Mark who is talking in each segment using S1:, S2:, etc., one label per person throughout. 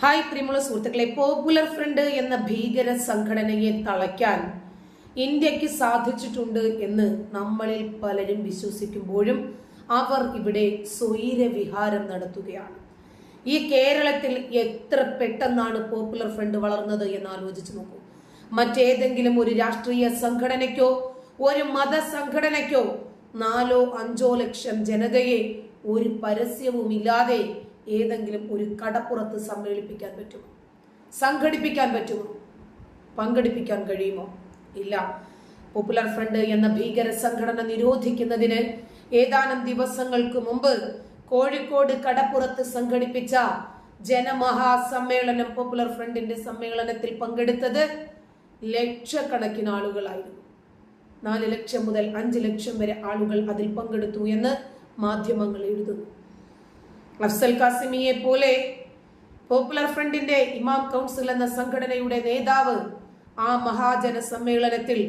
S1: Hi പ്രിയമുള്ള സുഹൃത്തുക്കളെ popular front എന്ന ഭീകര സംഘടനയെ തളയ്ക്കാൻ ഇന്ത്യയ്ക്ക് സാധിച്ചിട്ടുണ്ട് എന്ന് നമ്മളിൽ പലരും വിശ്വസിക്കുമ്പോഴും അവർ ഇവിടെ സ്വൈരവിഹാരം നടത്തുകയാണ്. ഈ കേരളത്തിൽ എത്ര പെട്ടെന്നാണ് പോപ്പുലർ ഫ്രണ്ട് വളർന്നത് എന്ന് ആലോചിച്ച് നോക്കൂ. മറ്റേതെങ്കിലും ഒരു രാഷ്ട്രീയ സംഘടനയ്ക്കോ ഒരു മത മതസംഘടനയ്ക്കോ നാലോ അഞ്ചോ ലക്ഷം ജനതയെ ഒരു പരസ്യവും ഇല്ലാതെ ഏതെങ്കിലും ഒരു കടപ്പുറത്ത് സമ്മേളിപ്പിക്കാൻ പറ്റുമോ? സംഘടിപ്പിക്കാൻ പറ്റുമോ? പങ്കെടുപ്പിക്കാൻ കഴിയുമോ? ഇല്ല. പോപ്പുലർ ഫ്രണ്ട് എന്ന ഭീകര സംഘടന നിരോധിക്കുന്നതിന് ഏതാനും ദിവസങ്ങൾക്ക് മുമ്പ് കോഴിക്കോട് കടപ്പുറത്ത് സംഘടിപ്പിച്ച ജനമഹാസമ്മേളനം പോപ്പുലർ ഫ്രണ്ടിന്റെ സമ്മേളനത്തിൽ പങ്കെടുത്തത് ലക്ഷക്കണക്കിന് ആളുകളായിരുന്നു. നാല് ലക്ഷം മുതൽ അഞ്ച് ലക്ഷം വരെ ആളുകൾ അതിൽ പങ്കെടുത്തു എന്ന് മാധ്യമങ്ങൾ എഴുതുന്നു. അഫ്സൽ കാസിമിയെ പോലെ പോപ്പുലർ ഫ്രണ്ടിന്റെ ഇമാം കൗൺസിൽ എന്ന സംഘടനയുടെ നേതാവ് ആ മഹാജന സമ്മേളനത്തിൽ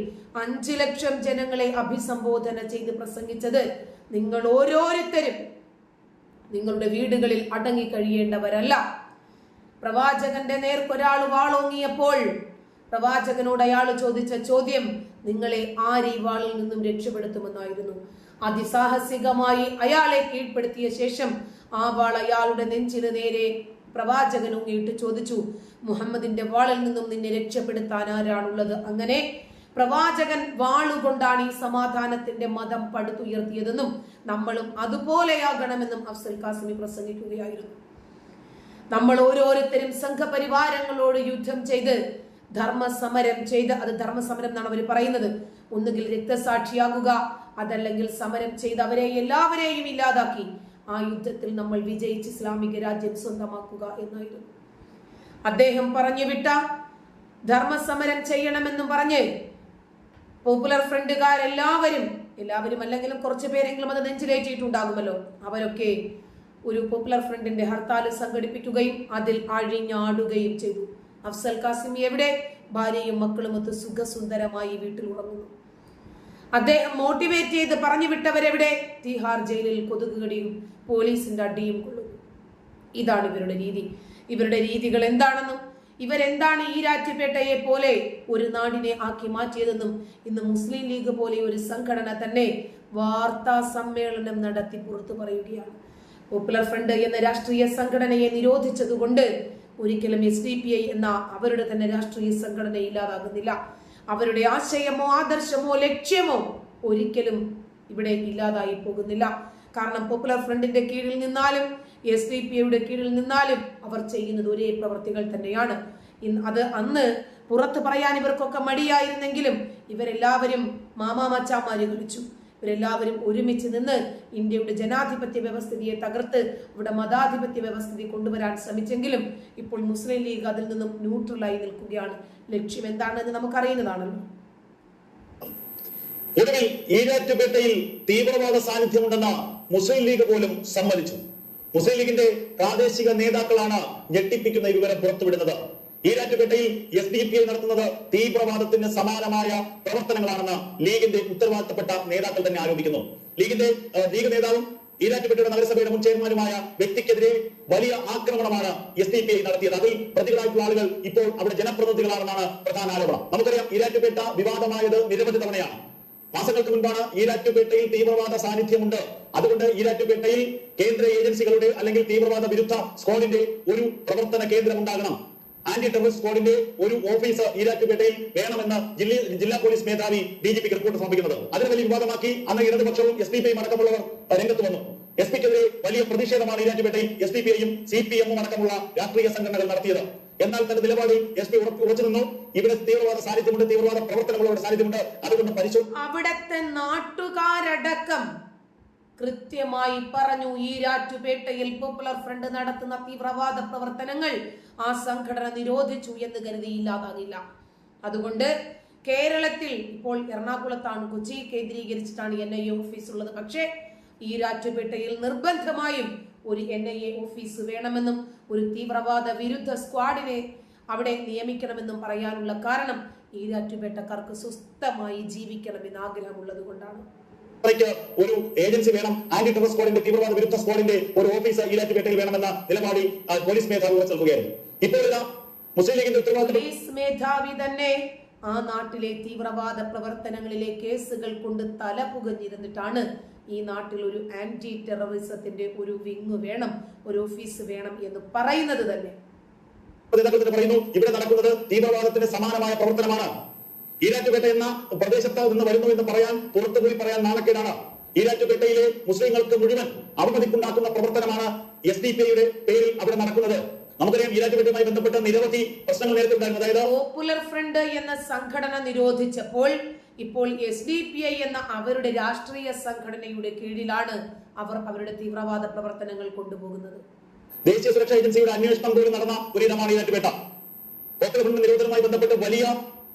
S1: അഞ്ചു ലക്ഷം ജനങ്ങളെ അഭിസംബോധന ചെയ്ത് പ്രസംഗിച്ചത് നിങ്ങൾ ഓരോരുത്തരും നിങ്ങളുടെ വീടുകളിൽ അടങ്ങി കഴിയേണ്ടവരല്ല. പ്രവാചകന്റെ നേർക്കൊരാൾ വാളോങ്ങിയപ്പോൾ പ്രവാചകനോട് അയാൾ ചോദിച്ച ചോദ്യം നിങ്ങളെ ആര് ഈ വാളിൽ നിന്നും രക്ഷപ്പെടുത്തുമെന്നായിരുന്നു. അതിസാഹസികമായി അയാളെ കീഴ്പ്പെടുത്തിയ ശേഷം ആ വാൾ അയാളുടെ നെഞ്ചിന് നേരെ പ്രവാചകൻ ഉങ്ങിയിട്ട് ചോദിച്ചു മുഹമ്മദിന്റെ വാളിൽ നിന്നും നിന്നെ രക്ഷപ്പെടുത്താൻ ആരാണുള്ളത്? അങ്ങനെ പ്രവാചകൻ വാളുകൊണ്ടാണ് ഈ സമാധാനത്തിന്റെ മതം പടുത്തുയർത്തിയതെന്നും നമ്മളും അതുപോലെയാകണമെന്നും അഫ്സൽ കാസിമി പ്രസംഗിക്കുകയായിരുന്നു. നമ്മൾ ഓരോരുത്തരും സംഘപരിവാരങ്ങളോട് യുദ്ധം ചെയ്ത് ധർമ്മസമരം ചെയ്ത് അത് ധർമ്മസമരം എന്നാണ് അവർ പറയുന്നത്. ഒന്നുകിൽ രക്തസാക്ഷിയാകുക അതല്ലെങ്കിൽ സമരം ചെയ്ത് അവരെ എല്ലാവരെയും ഇല്ലാതാക്കി. ആ യുദ്ധത്തിൽ നമ്മൾ വിജയിച്ച് ഇസ്ലാമിക രാജ്യം സ്വന്തമാക്കുക എന്നായിരുന്നു. അദ്ദേഹം പറഞ്ഞു വിട്ട ധർമ്മസമരം ചെയ്യണമെന്നും പറഞ്ഞ് പോപ്പുലർ ഫ്രണ്ടുകാരെല്ലാവരും എല്ലാവരും അല്ലെങ്കിലും കുറച്ച് പേരെങ്കിലും അത് നെഞ്ചിലേറ്റിയിട്ടുണ്ടാകുമല്ലോ. അവരൊക്കെ ഒരു പോപ്പുലർ ഫ്രണ്ടിന്റെ ഹർത്താൽ സംഘടിപ്പിക്കുകയും അതിൽ അഴിഞ്ഞാടുകയും ചെയ്തു. അഫ്സൽ കാസിമി എവിടെ? ഭാര്യയും മക്കളുമൊത്ത് സുഖസുന്ദരമായി വീട്ടിൽ ഉറങ്ങുന്നു. അദ്ദേഹം മോട്ടിവേറ്റ് ചെയ്ത് പറഞ്ഞു വിട്ടവരെവിടെ? തിഹാർ ജയിലിൽ കൊതുകുകടിയും പോലീസിന്റെ അടിയും കൊള്ളുന്നു. ഇതാണ് ഇവരുടെ രീതി. ഇവരുടെ രീതികൾ എന്താണെന്നും ഇവരെന്താണ് ഈരാറ്റുപേട്ടയെ പോലെ ഒരു നാടിനെ ആക്കി മാറ്റിയതെന്നും ഇന്ന് മുസ്ലിം ലീഗ് പോലെ ഒരു സംഘടന തന്നെ വാർത്താ സമ്മേളനം നടത്തി പുറത്തു പറയുകയാണ്. പോപ്പുലർ ഫ്രണ്ട് എന്ന രാഷ്ട്രീയ സംഘടനയെ നിരോധിച്ചതുകൊണ്ട് ഒരിക്കലും എസ് ഡി പി ഐ എന്ന അവരുടെ തന്നെ രാഷ്ട്രീയ സംഘടന ഇല്ലാതാകുന്നില്ല അവരുടെ ആശയമോ ആദർശമോ ലക്ഷ്യമോ ഒരിക്കലും ഇവിടെ ഇല്ലാതായി പോകുന്നില്ല. കാരണം പോപ്പുലർ ഫ്രണ്ടിന്റെ കീഴിൽ നിന്നാലും എസ് ഡി പി യുടെ കീഴിൽ നിന്നാലും അവർ ചെയ്യുന്നത് ഒരേ പ്രവർത്തികൾ തന്നെയാണ്. അത് അന്ന് പുറത്ത് പറയാൻ ഇവർക്കൊക്കെ മടിയായിരുന്നെങ്കിലും ഇവരെല്ലാവരും മാമാമച്ചാമാര് കളിച്ചു ഇവരെല്ലാവരും ഒരുമിച്ച് നിന്ന് ഇന്ത്യയുടെ ജനാധിപത്യ വ്യവസ്ഥിതിയെ തകർത്ത് ഇവിടെ മതാധിപത്യ വ്യവസ്ഥിതി കൊണ്ടുവരാൻ ശ്രമിച്ചെങ്കിലും ഇപ്പോൾ മുസ്ലിം ലീഗ് അതിൽ നിന്നും ന്യൂട്രലായി നിൽക്കുകയാണ്. ലക്ഷ്യം എന്താണെന്ന് നമുക്കറിയുന്നതാണല്ലോ.
S2: ഒടുവിൽ ഈരാറ്റുപേട്ടയിൽ തീവ്രവാദ സാന്നിധ്യമുണ്ടെന്ന മുസ്ലിം ലീഗ് പോലും സമ്മതിച്ചു. മുസ്ലിം ലീഗിന്റെ പ്രാദേശിക നേതാക്കളാണ് ഞെട്ടിപ്പിക്കുന്ന ഇവരെ പുറത്തുവിടുന്നത്. ഈരാറ്റുപേട്ടയിൽ എസ് ഡി പി ഐ നടത്തുന്നത് തീവ്രവാദത്തിന് സമാനമായ പ്രവർത്തനങ്ങളാണെന്ന് ലീഗിന്റെ ഉത്തരവാദിത്തപ്പെട്ട നേതാക്കൾ തന്നെ ആരോപിക്കുന്നു. ലീഗിന്റെ ലീഗ് നേതാവും ഈരാറ്റുപേട്ടയുടെ നഗരസഭയുടെ മുൻ ചെയർമാനുമായ വ്യക്തിക്കെതിരെ വലിയ ആക്രമണമാണ് എസ് ഡി പി ഐ നടത്തിയത്. അതിൽ പ്രതികളായിട്ടുള്ള ആളുകൾ ഇപ്പോൾ അവിടെ ജനപ്രതിനിധികളാണെന്നാണ് പ്രധാന ആരോപണം. നമുക്കറിയാം ഈരാറ്റുപേട്ട വിവാദമായത് നിരവധി തവണയാണ്. മാസങ്ങൾക്ക് മുൻപാണ് ഈരാറ്റുപേട്ടയിൽ തീവ്രവാദ സാന്നിധ്യമുണ്ട്. അതുകൊണ്ട് ഈരാറ്റുപേട്ടയിൽ കേന്ദ്ര ഏജൻസികളുടെ അല്ലെങ്കിൽ തീവ്രവാദ വിരുദ്ധ സ്ക്വാഡിന്റെ ഒരു പ്രവർത്തന കേന്ദ്രം ഉണ്ടാകണം. ആന്റി ടെററിസ്റ്റ് സ്ക്വാഡിന്റെ ഒരു ഓഫീസർ ഈരാറ്റുപേട്ടയിൽ വേണമെന്ന് ജില്ല ജില്ലാ പോലീസ് മേധാവി ഡി ജി പിക്ക് റിപ്പോർട്ട് സമർപ്പിക്കുന്നത്. അതിന് വലിയ വിവാദമാക്കി അന്ന് ഇടതുപക്ഷവും എസ് ഡി പി ഐയും അടക്കമുള്ളവർ രംഗത്ത് വന്നു. എസ് പിക്കെതിരെ വലിയ പ്രതിഷേധമാണ് ഈരാറ്റുപേട്ടയിൽ എസ് ഡി പി ഐയും സി പി എമ്മും അടക്കമുള്ള രാഷ്ട്രീയ സംഘടനകൾ നടത്തിയത്. എന്നാൽ തന്റെ നിലപാടിൽ എസ് പി ഉറച്ചു നിന്നു. ഇവിടെ തീവ്രവാദ സാന്നിധ്യമുണ്ട് തീവ്രവാദ പ്രവർത്തനങ്ങളുടെ സാന്നിധ്യമുണ്ട്. അതുകൊണ്ട് പരിശോധന
S1: അവിടത്തെ നാട്ടുകാരടക്കം കൃത്യമായി പറഞ്ഞു ഈ രാറ്റുപേട്ടയിൽ പോപ്പുലർ ഫ്രണ്ട് നടത്തുന്ന തീവ്രവാദ പ്രവർത്തനങ്ങൾ ആ സംഘടന നിരോധിച്ചു എന്ന് കരുതി ഇല്ലാതാകില്ല. അതുകൊണ്ട് കേരളത്തിൽ ഇപ്പോൾ എറണാകുളത്താണ് കൊച്ചി കേന്ദ്രീകരിച്ചിട്ടാണ് എൻ ഐ എ ഓഫീസ് ഉള്ളത്. പക്ഷേ ഈ രാറ്റുപേട്ടയിൽ നിർബന്ധമായും ഒരു എൻ ഐ എ ഓഫീസ് വേണമെന്നും ഒരു തീവ്രവാദ വിരുദ്ധ സ്ക്വാഡിനെ അവിടെ നിയമിക്കണമെന്നും പറയാനുള്ള കാരണം ഈരാറ്റുപേട്ടക്കാർക്ക് സ്വസ്ഥമായി ജീവിക്കണമെന്ന് ആഗ്രഹമുള്ളത് കൊണ്ടാണ്.
S2: ഒരു ഏജൻസി വേണം. ആന്റി ടെറർ സ്ക്വാഡിന്റെ തീവ്രവാദ വിരുദ്ധ സ്ക്വാഡിന്റെ ഒരു ഓഫീസർ ഈരാറ്റുപേട്ടയിൽ വേണമെന്ന നിലപാടി പോലീസ് മേധാവി ഉറച്ചു നൽകുകയായിരുന്നു ഇപ്പോൾ മുസ്ലിം ലീഗിന്റെ ഉത്തരവാദിത്തം
S1: പോലീസ് മേധാവി തന്നെ ആ നാട്ടിലെ തീവ്രവാദ പ്രവർത്തനങ്ങളിലെ കേസുകൾ കൊണ്ട് തല പുകഞ്ഞിരുന്നിട്ടാണ് ഈ നാട്ടിൽ ഒരു ആന്റി ടെററിസത്തിന്റെ ഒരു വിങ് വേണം ഒരു ഓഫീസ് വേണം എന്ന് പറയുന്നത് തന്നെ.
S2: പറയുന്നു. ഇവിടെ നടക്കുന്നത് തീവ്രവാദത്തിന്റെ സമാനമായ പ്രവർത്തനമാണ്. ഈരാറ്റുപേട്ട എന്ന പ്രദേശത്ത് നിന്ന് വരുന്നു എന്ന് പറയാൻ പുറത്തുപോയി പറയാൻ നാണക്കേടാണ്. ഈരാറ്റുപേട്ടയിലെ മുസ്ലിങ്ങൾക്ക് മുഴുവൻ അവമതിപ്പുണ്ടാക്കുന്ന പ്രവർത്തനമാണ് എസ് ഡി പി ഐയുടെ പേരിൽ അവിടെ നടക്കുന്നത്. നമുക്കറിയാം ഈരാറ്റുപേട്ടയുമായി ബന്ധപ്പെട്ട നിരവധി പ്രശ്നങ്ങൾ നേരത്തെ ഉണ്ടായിരുന്നു അതായത്
S1: പോപ്പുലർ ഫ്രണ്ട് എന്ന സംഘടന നിരോധിച്ചപ്പോൾ ഇപ്പോൾ എസ് ഡി പി ഐ എന്ന അവരുടെ രാഷ്ട്രീയ സംഘടനയുടെ കീഴിലാണ് അവർ അവരുടെ തീവ്രവാദ പ്രവർത്തനങ്ങൾ കൊണ്ടുപോകുന്നത്.
S2: ദേശീയ സുരക്ഷാ ഏജൻസിയുടെ അന്വേഷണം പോലും നടന്ന ഒരു ഇടമാണ് ഈരാറ്റുപേട്ട. പോപ്പുലർ ഫ്രണ്ട് നിരോധനവുമായി ബന്ധപ്പെട്ട് വലിയ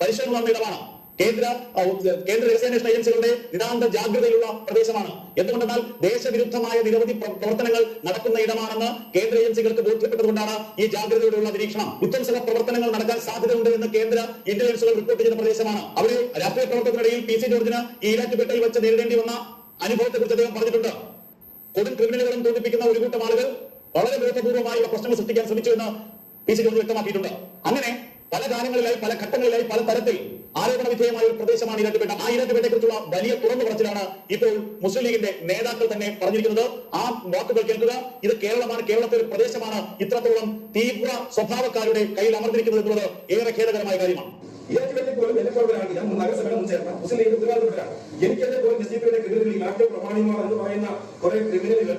S2: പരിശോധന ഇടമാണ് കേന്ദ്ര കേന്ദ്ര രഹസ്യാന്വേഷണ ഏജൻസികളുടെ നിതാന്ത ജാഗ്രതയുള്ള പ്രദേശമാണ്. എന്തുകൊണ്ടെന്നാൽ ദേശവിരുദ്ധമായ നിരവധി പ്രവർത്തനങ്ങൾ നടക്കുന്ന ഇടമാണെന്ന് കേന്ദ്ര ഏജൻസികൾക്ക് ബോധ്യപ്പെട്ടതുകൊണ്ടാണ് ഈ ജാഗ്രതയോടെയുള്ള നിരീക്ഷണം. ഉത്തംസഹ പ്രവർത്തനങ്ങൾ നടക്കാൻ സാധ്യതയുണ്ട് എന്ന് കേന്ദ്ര ഇന്റലിജൻസുകൾ റിപ്പോർട്ട് ചെയ്ത പ്രദേശമാണ്. അവിടെ രാഷ്ട്രീയ പ്രവർത്തനത്തിനിടയിൽ പി സി ജോർജിന് ഈ ഈരാറ്റുപേട്ടയിൽ വെച്ച് നേരിടേണ്ടി വന്ന അനുഭവത്തെ കുറിച്ച് അദ്ദേഹം പറഞ്ഞിട്ടുണ്ട്. കൊടും ക്രിമിനലുകളും തോന്നിപ്പിക്കുന്ന ഒരു കൂട്ടം ആളുകൾ വളരെ വിരുദ്ധപൂർവമായുള്ള പ്രശ്നങ്ങൾ സൃഷ്ടിക്കാൻ ശ്രമിച്ചു എന്ന് പി സി ജോർജ് വ്യക്തമാക്കിയിട്ടുണ്ട്. അങ്ങനെ പല കാലങ്ങളിലായി പല ഘട്ടങ്ങളിലായി പല തരത്തിൽ ആരോപണ വിധേയമായ ഒരു പ്രദേശമാണ് ഈരാറ്റുപേട്ട ആ ഈരാറ്റുപേട്ടയെ കുറിച്ചുള്ള വലിയ തുറന്നു പറച്ചിലാണ് ഇപ്പോൾ മുസ്ലിം ലീഗിന്റെ നേതാക്കൾ തന്നെ പറഞ്ഞിരിക്കുന്നത്. ആ വാക്കുകൾ കേൾക്കുക. ഇത് കേരളമാണ് കേരളത്തിൽ ഒരു പ്രദേശമാണ്. ഇത്രത്തോളം തീവ്ര സ്വഭാവക്കാരുടെ കയ്യിൽ അമർന്നിരിക്കുന്നത് എന്നുള്ളത് ഏറെ ഖേദകരമായ കാര്യമാണ്.
S3: ഞാൻ നഗരസഭയുടെ മുൻ മുസ്ലിം ലീഗ് പോലും പറയുന്ന ക്രിമിനലുകൾ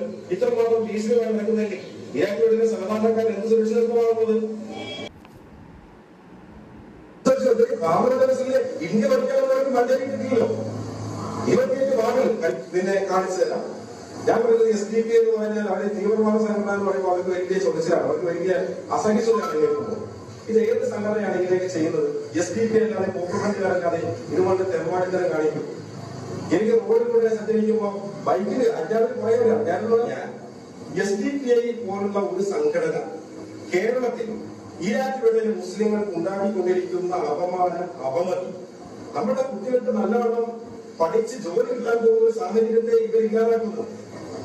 S3: ഭാവനതരസിലെ ഇന്ത്യ ഭരിക്കാനുള്ളവർക്ക് മഞ്ചരിക്കില്ലല്ലോ ഇവർക്ക് വാങ്ങൽ പിന്നെ കാണിച്ചു ഞാൻ പറയുന്നത് എസ് ഡി പി എന്ന് പറഞ്ഞാൽ അവരെ തീവ്രവാദ സംഘടന എന്ന് പറയുമ്പോൾ അവർക്ക് വലിയ ചോദിച്ചാണ് അവർക്ക് വലിയ അസഹിഷ്ണുതയാണ് കേൾക്കുമ്പോൾ. ഇത് ഏത് സംഘടനയാണ് ഇതിലേക്ക് ചെയ്യുന്നത്? എസ് ഡി പി അല്ലാതെ പോപ്പുലറില്ലാതെ ഇതുകൊണ്ട് തെരഞ്ഞെടുപ്പ് കാണിക്കും. എനിക്ക് റോഡിലൂടെ സഞ്ചരിക്കുമ്പോൾ ബൈക്കിൽ അഞ്ചാറ് ഞാനുള്ള ഞാൻ. എസ് ഡി പി ഐ പോലുള്ള ഒരു സംഘടന കേരളത്തിൽ ഈരാറ്റുപേട്ടയിലെ മുസ്ലിങ്ങൾക്ക് ഉണ്ടാക്കിക്കൊണ്ടിരിക്കുന്ന അപമാനം അപമതി. നമ്മുടെ കുട്ടികൾക്ക് നല്ലവണ്ണം പഠിച്ച് ജോലി കിട്ടാൻ പോകുന്ന സാഹചര്യത്തെ ഇവർ ഇല്ലാതാക്കുന്നു.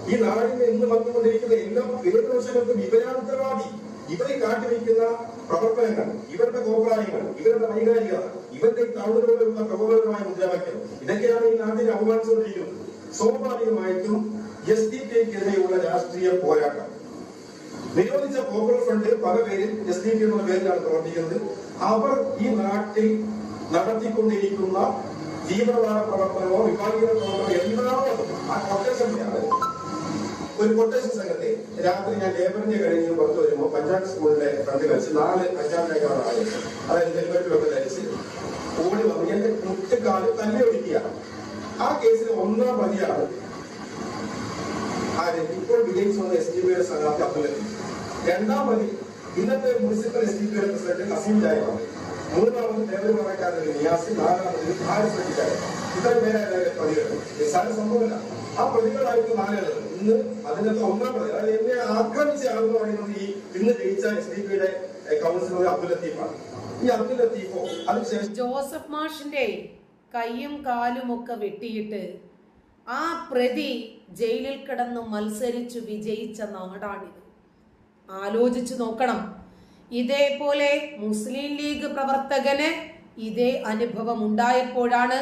S3: ഈ നാടിനെ ഇന്ന് വന്നുകൊണ്ടിരിക്കുന്ന എല്ലാ പേരുദോഷങ്ങൾക്കും ഇവരാണ് ഇവരെ കാട്ടിവെക്കുന്ന പ്രവർത്തനങ്ങൾ ഇവരുടെ കോപ്രായങ്ങൾ ഇവരുടെ വൈകാരികത ഇവരുടെ തൗടരോടുള്ള പ്രബോധനമായ മുദ്രാവാക്യം ഇതൊക്കെയാണ് ഈ നാടിനെ അവമാനിച്ചുകൊണ്ടിരിക്കുന്നത് സ്വാഭാവികമായിട്ടും എസ് ഡി പിക്കെതിരെയുള്ള രാഷ്ട്രീയ പോരാട്ടം നിരോധിച്ച പോപ്പുലർ ഫ്രണ്ട് പല പേരിൽ എസ് ഡി പി എന്ന പേരിലാണ് പ്രവർത്തിക്കുന്നത്. അവർ ഈ നാട്ടിൽ നടത്തിക്കൊണ്ടിരിക്കുന്ന തീവ്രവാദ പ്രവർത്തനമോ വിഭാഗീയ പ്രവർത്തനമോ എന്താണോ ആ കൊട്ടേഷൻ ഒരു കൊട്ടേഷൻ സംഘത്തെ രാത്രി ഞാൻ ലേബറിന്റെ കഴിഞ്ഞ് പുറത്തു വരുമ്പോൾ പഞ്ചാബ് സ്കൂളിലെ ഫ്രണ്ട് കളിച്ച് നാല് പഞ്ചാബിലേക്കാണ് ആൾ അതായത് ഹെൽമെറ്റിലൊക്കെ ധരിച്ച് ഓടി വന്ന് എന്റെ മുട്ടുകാൽ തല്ലി ഒഴിക്കുകയാണ് ആ കേസിൽ ഒന്നാം പ്രതിയാണ് എസ് കൗൺസിലർ അബ്ദുൽ ഈ അബ്ദുൽ
S1: ജോസഫ് മാഷിന്റെ കൈയും കാലും ഒക്കെ വെട്ടിയിട്ട് ആ പ്രതി ജയിലിൽ കിടന്ന് മത്സരിച്ചു വിജയിച്ച നാടാണിത്. ആലോചിച്ചു നോക്കണം. ഇതേപോലെ മുസ്ലിം ലീഗ് പ്രവർത്തകന് ഇതേ അനുഭവം ഉണ്ടായപ്പോഴാണ്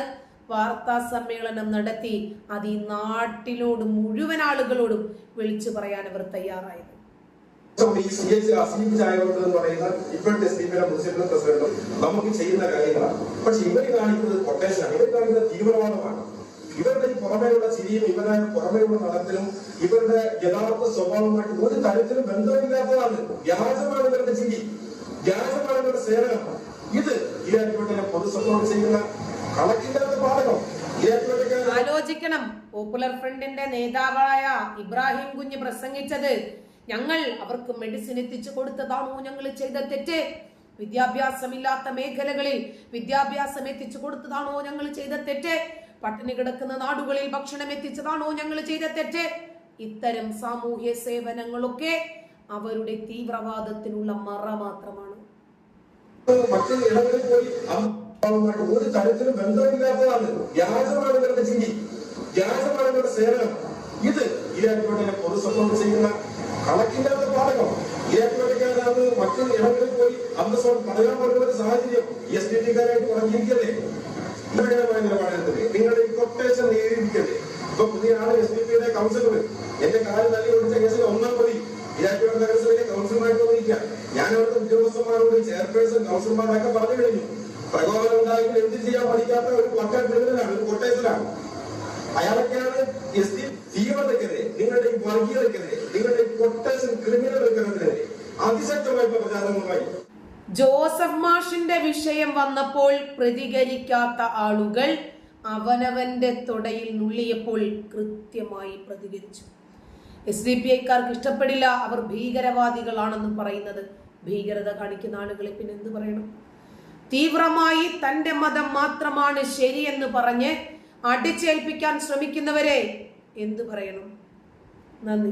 S1: വാർത്താ സമ്മേളനം നടത്തി അത് ഈ നാട്ടിലോട് മുഴുവൻ ആളുകളോടും വിളിച്ചു പറയാൻ അവർ തയ്യാറായത്.
S3: എന്ന് പറയുന്ന ഇപ്പോഴത്തെ നമുക്ക് ചെയ്യുന്ന കാര്യങ്ങളാണ്. പക്ഷെ ഇവർ കാണിക്കുന്നത് കൊട്ടേഷനാണ് ഇവർ കാണിക്കുന്നത് തീവ്രവാദമാണ്. ഇവരുടെ പുറമേയുള്ള ചിരിയും ഇവരുടെ പുറമേയുള്ള നടത്തിലും ഇവരുടെ യഥാർത്ഥ സ്വഭാവമായിട്ട് ഒരു തരത്തിലും ബന്ധമില്ലാത്തതാണ്. വ്യാജമാണ് ഇവരുടെ ചിരി. വ്യാജമാണ് ഇവരുടെ സേവനം. ഇത് ഇരാറ്റുപേട്ടയിലെ പൊതുസമൂഹം ചെയ്യുന്ന കണക്കില്ലാത്ത പാഠകം.
S1: ആലോചിക്കണം. പോപ്പുലർ ഫ്രണ്ടിന്റെ നേതാവായ ഇബ്രാഹിം കുഞ്ഞ് പ്രസംഗിച്ചത് ഞങ്ങൾ അവർക്ക് മെഡിസിൻ എത്തിച്ചു കൊടുത്തതാണോ ഞങ്ങൾ ചെയ്ത തെറ്റ്? വിദ്യാഭ്യാസമില്ലാത്ത മേഖലകളിൽ വിദ്യാഭ്യാസം എത്തിച്ചു കൊടുത്തതാണോ ഞങ്ങൾ ചെയ്ത തെറ്റ്? പട്ടിണി കിടക്കുന്ന നാടുകളിൽ ഭക്ഷണം എത്തിച്ചതാണോ ഞങ്ങൾ ചെയ്ത തെറ്റ്? ഇത്തരം സാമൂഹ്യ സേവനങ്ങളൊക്കെ അവരുടെ തീവ്രവാദത്തിനുള്ള മറ മാത്രമാണ്.
S3: ഒരു തരത്തിലും ബന്ധമില്ലാത്തതാണ്. വ്യാജമാണ് ഇവരുടെ ചിരി. വ്യാജമായിട്ടുള്ള സേവനം. ഇത് ഈരാറ്റുപേട്ടയിലെ പൊതുസമൂഹം ചെയ്യുന്ന കണക്കില്ലാത്ത പാഠകം. ഈരാറ്റുപേട്ടക്കാരത് മറ്റു ഇടങ്ങളിൽ പോയി അന്തസ്സോട് പറയാൻ പറ്റുന്ന ഒരു സാഹചര്യം. എസ് ഡി ടിക്കാരായിട്ട് പറഞ്ഞിരിക്കല്ലേ ഇവിടെയാണ് നിലപാടെടുത്തത് നിങ്ങളുടെ ഈ കൊട്ടേഷൻ നേടിയിരിക്കല്ലേ ഇപ്പൊ പുതിയ ആൾ എസ് ഡി പിയുടെ കൗൺസിലർ എന്റെ കാൽ തല്ലി ഓടിച്ച കേസിൽ ഒന്നാം പ്രതി ഈരാറ്റുപേട്ട നഗരസഭയിലെ കൗൺസിലറായിട്ട് വന്നിരിക്കുക ഞാൻ അവിടുത്തെ ഉദ്യോഗസ്ഥന്മാരോട് ചെയർപേഴ്സൺ കൗൺസിലർമാരൊക്കെ പറഞ്ഞു കഴിഞ്ഞു. പ്രകോപനം ഉണ്ടായി എന്ത് ചെയ്യാൻ പഠിക്കാത്ത ഒരു ക്രിമിനലാണ് ഒരു കൊട്ടേഷനാണ് അയാളൊക്കെയാണ് എസ് ഡി തീവ്രതക്കെതിരെ നിങ്ങളുടെ ഈ വർഗീയതക്കെതിരെ നിങ്ങളുടെ ഈ കൊട്ടേഷൻ ക്രിമിനലുകൾക്കെതിരെ അതിശക്തമായിട്ടുള്ള പ്രചാരണങ്ങളുമായി.
S1: ജോസഫ് മാഷിന്റെ വിഷയം വന്നപ്പോൾ പ്രതികരിക്കാത്ത ആളുകൾ അവനവന്റെ തൊടയിൽ നുള്ളിയപ്പോൾ കൃത്യമായി പ്രതികരിച്ചു. എസ് ഡി പി ഐക്കാർക്ക് ഇഷ്ടപ്പെടില്ല അവർ ഭീകരവാദികളാണെന്ന് പറയുന്നത്. ഭീകരത കാണിക്കുന്ന ആളുകളെ പിന്നെ എന്ത് പറയണം? തീവ്രമായി തന്റെ മതം മാത്രമാണ് ശരിയെന്ന് പറഞ്ഞ് അടിച്ചേൽപ്പിക്കാൻ ശ്രമിക്കുന്നവരെ എന്തു പറയണം? നന്ദി.